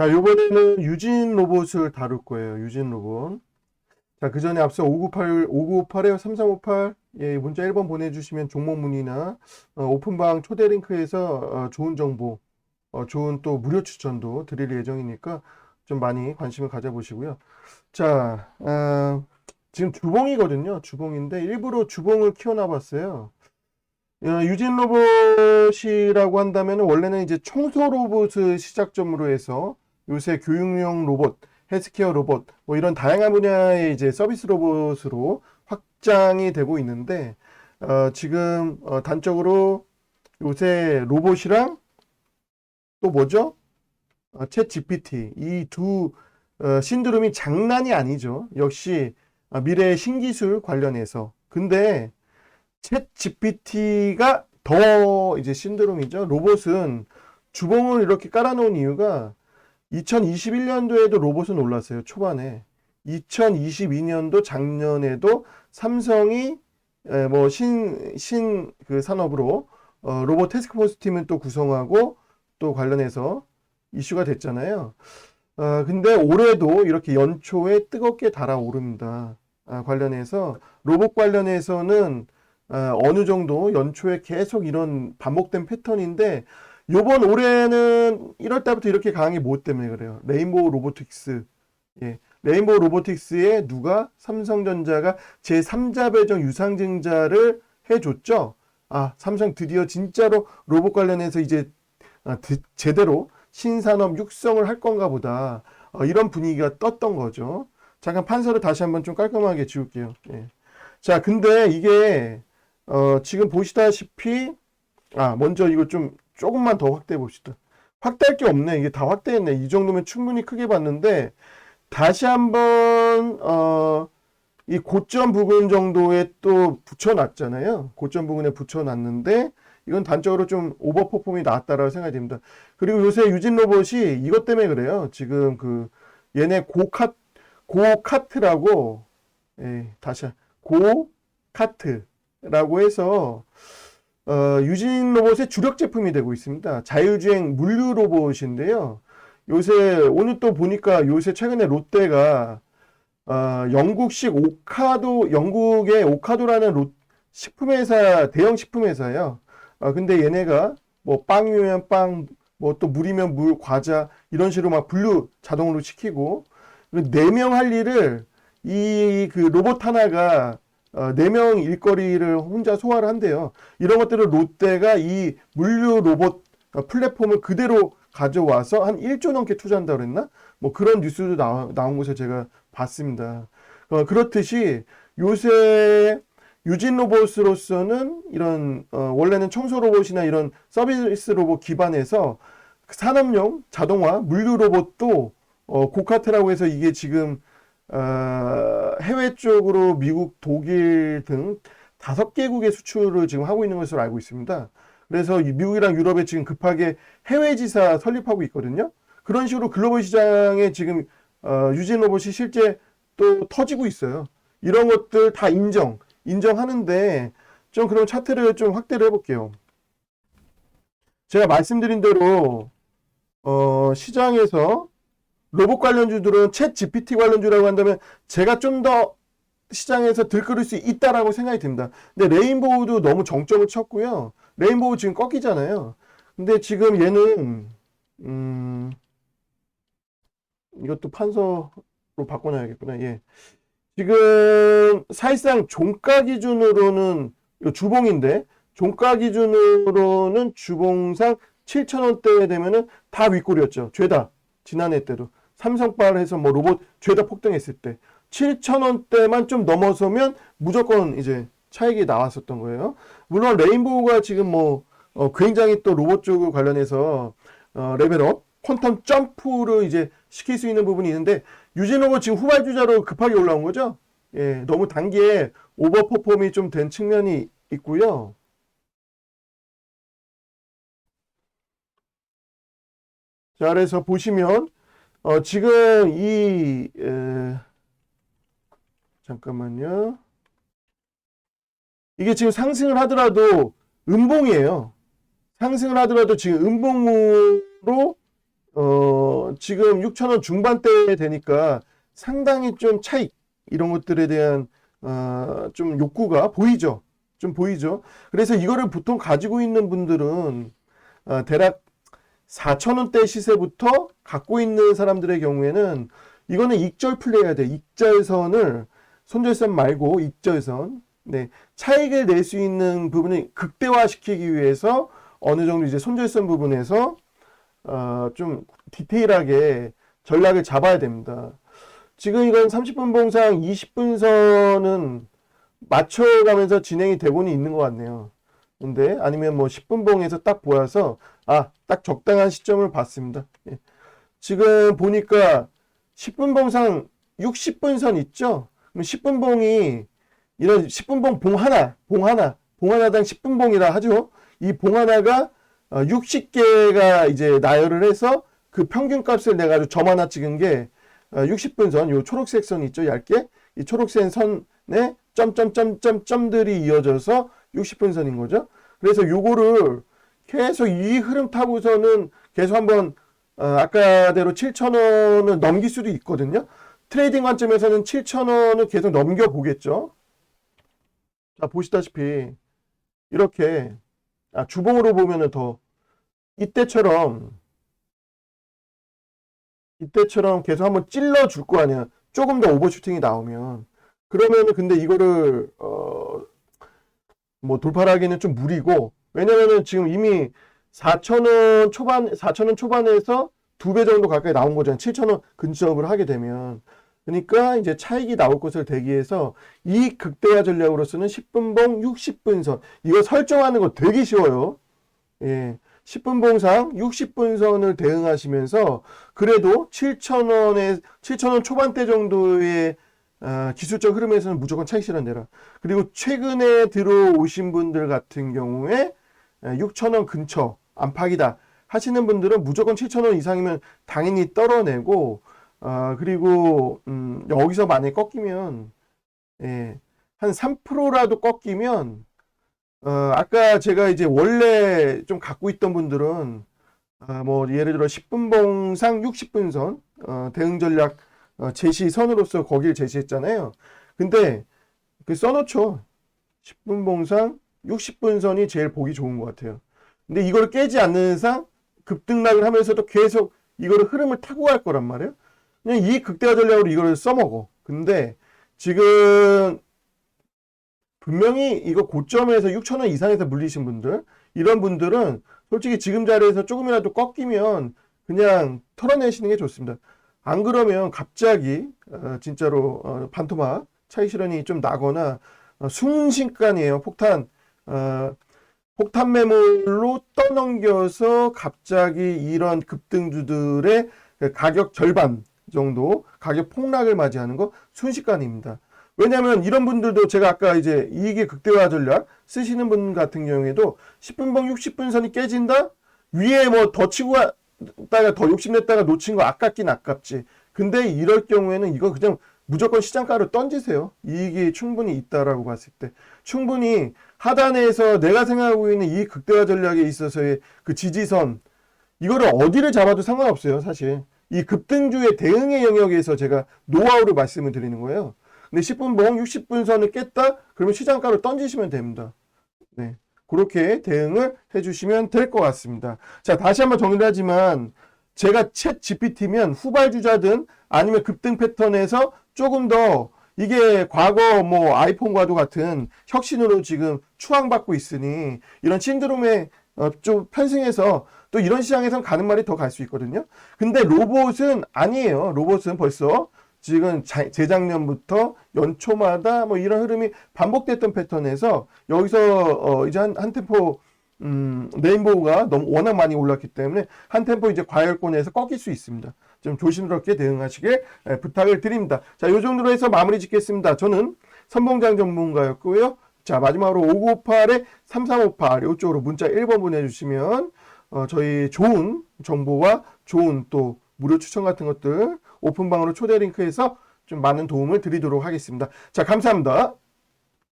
자, 요번에는 유진 로봇을 다룰 거예요. 유진 로봇. 자, 그 전에 앞서 5958, 5958에요. 3358. 예, 문자 1번 보내주시면 종목 문의나 어, 오픈방 초대 링크에서 어, 좋은 정보, 어, 좋은 또 무료 추천도 드릴 예정이니까 좀 많이 관심을 가져보시고요. 자, 아, 지금 주봉이거든요. 주봉인데 일부러 주봉을 키워놔봤어요. 어, 유진 로봇이라고 한다면 원래는 이제 청소 로봇을 시작점으로 해서 요새 교육용 로봇, 헬스케어 로봇, 뭐 이런 다양한 분야의 이제 서비스 로봇으로 확장이 되고 있는데, 어, 지금 어, 단적으로 요새 로봇이랑 또 뭐죠? 어, 챗 GPT 이두 어, 신드롬이 장난이 아니죠. 역시 아, 미래의 신기술 관련해서. 근데 챗 GPT가 더 이제 신드롬이죠. 로봇은 주봉을 이렇게 깔아놓은 이유가 2021년도에도 로봇은 올랐어요. 초반에. 2022년도 작년에도 삼성이 에, 뭐 신, 신 그 산업으로 어, 로봇 태스크포스 팀을 또 구성하고 또 관련해서 이슈가 됐잖아요. 어, 근데 올해도 이렇게 연초에 뜨겁게 달아오릅니다. 아, 관련해서 로봇 관련해서는 어, 어느 정도 연초에 계속 이런 반복된 패턴인데 요번 올해는 1월 달부터 이렇게 강한 게 뭐 때문에 그래요? 레인보우 로보틱스. 예. 레인보우 로보틱스에 누가 삼성전자가 제3자 배정 유상증자를 해줬죠. 아, 삼성 드디어 진짜로 로봇 관련해서 이제 아, 드- 제대로 신산업 육성을 할 건가 보다. 어, 이런 분위기가 떴던 거죠. 잠깐 판서를 다시 한번 좀 깔끔하게 지울게요. 예. 자, 근데 이게 어, 지금 보시다시피 아, 먼저 이거 좀 조금만 더 확대해 봅시다. 확대할 게 없네. 이게 다 확대했네. 이 정도면 충분히 크게 봤는데 다시 한번 어, 이 고점 부분 정도에 또 붙여놨잖아요. 고점 부분에 붙여놨는데 이건 단적으로 좀 오버퍼폼이 나왔다라고 생각이 됩니다. 그리고 요새 유진 로봇이 이것 때문에 그래요. 지금 그 얘네 고카 고카트라고 예, 다시 한- 고카트라고 해서 어, 유진 로봇의 주력 제품이 되고 있습니다. 자율주행 물류 로봇인데요. 요새 오늘 또 보니까 요새 최근에 롯데가 어, 영국식 오카도 영국의 오카도라는 롯, 식품회사 대형 식품회사예요. 어, 근데 얘네가 뭐 빵이면 빵, 뭐 또 물이면 물, 과자 이런 식으로 막 분류 자동으로 시키고 네 명 할 일을 이 그 로봇 하나가 어, 네명 일거리를 혼자 소화를 한대요. 이런 것들을 롯데가 이 물류 로봇 어, 플랫폼을 그대로 가져와서 한 1조 넘게 투자한다고 그랬나? 뭐 그런 뉴스도 나, 나온 곳에 제가 봤습니다. 어, 그렇듯이 요새 유진 로봇으로서는 이런 어, 원래는 청소 로봇이나 이런 서비스 로봇 기반에서 산업용 자동화 물류 로봇도 어, 고카트라고 해서 이게 지금 어, 해외 쪽으로 미국, 독일 등 다섯 개국의 수출을 지금 하고 있는 것으로 알고 있습니다. 그래서 이 미국이랑 유럽에 지금 급하게 해외 지사 설립하고 있거든요. 그런 식으로 글로벌 시장에 지금 어, 유진 로봇이 실제 또 터지고 있어요. 이런 것들 다 인정, 인정하는데 좀 그럼 차트를 좀 확대를 해볼게요. 제가 말씀드린 대로 어, 시장에서 로봇 관련주들은 챗 GPT 관련주라고 한다면 제가 좀 더 시장에서 들끓을 수 있다라고 생각이 듭니다. 근데 레인보우도 너무 정점을 쳤고요. 레인보우 지금 꺾이잖아요. 근데 지금 얘는 음 이것도 판서로 바꿔놔야겠구나. 예. 지금 사실상 종가 기준으로는 주봉인데 종가 기준으로는 주봉상 7,000원대에 되면은 다 윗골이었죠. 죄다. 지난해 때도. 삼성발 해서 뭐 로봇 죄다 폭등했을 때 7,000원대만 좀 넘어서면 무조건 이제 차익이 나왔었던 거예요. 물론 레인보우가 지금 뭐 어, 굉장히 또 로봇 쪽 관련해서 어, 레벨업 퀀텀 점프를 이제 시킬 수 있는 부분이 있는데 유진로봇 지금 후발주자로 급하게 올라온 거죠. 예, 너무 단기에 오버퍼폼이 좀 된 측면이 있고요. 자, 그래서 보시면 어, 지금 이 에, 잠깐만요. 이게 지금 상승을 하더라도 음봉이에요. 상승을 하더라도 지금 음봉으로 어, 지금 6,000원 중반대 되니까 상당히 좀 차익 이런 것들에 대한 어, 좀 욕구가 보이죠. 좀 보이죠. 그래서 이거를 보통 가지고 있는 분들은 어, 대략 4,000원대 시세부터 갖고 있는 사람들의 경우에는 이거는 익절 플레이해야 돼. 익절선을 손절선 말고 익절선. 네. 차익을 낼 수 있는 부분을 극대화시키기 위해서 어느 정도 이제 손절선 부분에서 어, 좀 디테일하게 전략을 잡아야 됩니다. 지금 이건 30분 봉상 20분 선은 맞춰가면서 진행이 되고는 있는 것 같네요. 근데 아니면 뭐 10분 봉에서 딱 보여서 아, 딱 적당한 시점을 봤습니다. 예. 지금 보니까 10분 봉상 60분 선 있죠? 그럼 10분 봉이 이런 10분 봉 봉 하나, 봉 하나, 봉 하나당 10분 봉이라 하죠. 이 봉 하나가 60개가 이제 나열을 해서 그 평균 값을 내가지고 점 하나 찍은 게 60분 선, 요 초록색 선 있죠, 얇게? 이 초록색 선에 점점점점점들이 이어져서 60분 선인 거죠. 그래서 요거를 계속 이 흐름 타고서는 계속 한번 어, 아까대로 7,000원을 넘길 수도 있거든요. 트레이딩 관점에서는 7,000원을 계속 넘겨보겠죠. 자, 보시다시피 이렇게 아, 주봉으로 보면은 더 이때처럼 이때처럼 계속 한번 찔러 줄 거 아니야. 조금 더 오버슈팅이 나오면 그러면은 근데 이거를 어, 뭐 돌파하기는 좀 무리고 왜냐면은 지금 이미 4,000원 초반 4,000원 초반에서 두 배 정도 가까이 나온 거잖아요. 7,000원 근접을 하게 되면 그러니까 이제 차익이 나올 것을 대기해서 이 극대화 전략으로서는 10분봉 60분선 이거 설정하는 거 되게 쉬워요. 예. 10분 봉상 60분 선을 대응하시면서 그래도 7,000원에 7,000원 초반대 정도의 아, 기술적 흐름에서는 무조건 차익 실현되라. 그리고 최근에 들어오신 분들 같은 경우에 6,000원 근처 안팎이다 하시는 분들은 무조건 7,000원 이상이면 당연히 떨어내고 아, 그리고 음, 여기서 만약에 꺾이면 예, 한 3%라도 꺾이면 어, 아까 제가 이제 원래 좀 갖고 있던 분들은 아, 뭐 예를 들어 10분 봉상 60분 선 어, 대응 전략 어, 제시 선으로서 거기를 제시했잖아요. 근데 그 써놓죠. 10분 봉상 60분 선이 제일 보기 좋은 것 같아요. 근데 이걸 깨지 않는 이상 급등락을 하면서도 계속 이거를 흐름을 타고 갈 거란 말이에요. 그냥 이 극대화 전략으로 이거를 써먹어. 근데 지금 분명히 이거 고점에서 6천원 이상에서 물리신 분들 이런 분들은 솔직히 지금 자리에서 조금이라도 꺾이면 그냥 털어내시는 게 좋습니다. 안 그러면 갑자기 어, 진짜로 어, 반토막 차익 실현이 좀 나거나 어, 순식간이에요. 폭탄 어, 폭탄 매물로 떠넘겨서 갑자기 이런 급등주들의 가격 절반 정도 가격 폭락을 맞이하는 거 순식간입니다. 왜냐하면 이런 분들도 제가 아까 이제 이익의 극대화 전략 쓰시는 분 같은 경우에도 10분봉 60분 선이 깨진다? 위에 뭐 더 치고 갔다가 더 욕심냈다가 놓친 거 아깝긴 아깝지. 근데 이럴 경우에는 이거 그냥 무조건 시장가로 던지세요. 이익이 충분히 있다라고 봤을 때. 충분히 하단에서 내가 생각하고 있는 이 극대화 전략에 있어서의 그 지지선, 이거를 어디를 잡아도 상관없어요, 사실. 이 급등주의 대응의 영역에서 제가 노하우를 말씀을 드리는 거예요. 근데 10분 봉 60분 선을 깼다? 그러면 시장가로 던지시면 됩니다. 네. 그렇게 대응을 해주시면 될 것 같습니다. 자, 다시 한번 정리를 하지만 제가 챗 GPT면 후발주자든 아니면 급등 패턴에서 조금 더 이게 과거 뭐 아이폰과도 같은 혁신으로 지금 추앙받고 있으니 이런 신드롬에 어, 좀 편승해서 또 이런 시장에선 가는 말이 더 갈 수 있거든요. 근데 로봇은 아니에요. 로봇은 벌써 지금 자, 재작년부터 연초마다 뭐 이런 흐름이 반복됐던 패턴에서 여기서 어 이제 한, 한 템포 음, 레인보우가 너무 워낙 많이 올랐기 때문에 한 템포 이제 과열권에서 꺾일 수 있습니다. 좀 조심스럽게 대응하시길 예, 부탁을 드립니다. 자, 요 정도로 해서 마무리 짓겠습니다. 저는 선봉장 전문가였고요. 자, 마지막으로 5958에 3358 이쪽으로 문자 1번 보내주시면 어, 저희 좋은 정보와 좋은 또 무료 추천 같은 것들 오픈방으로 초대 링크해서 좀 많은 도움을 드리도록 하겠습니다. 자, 감사합니다.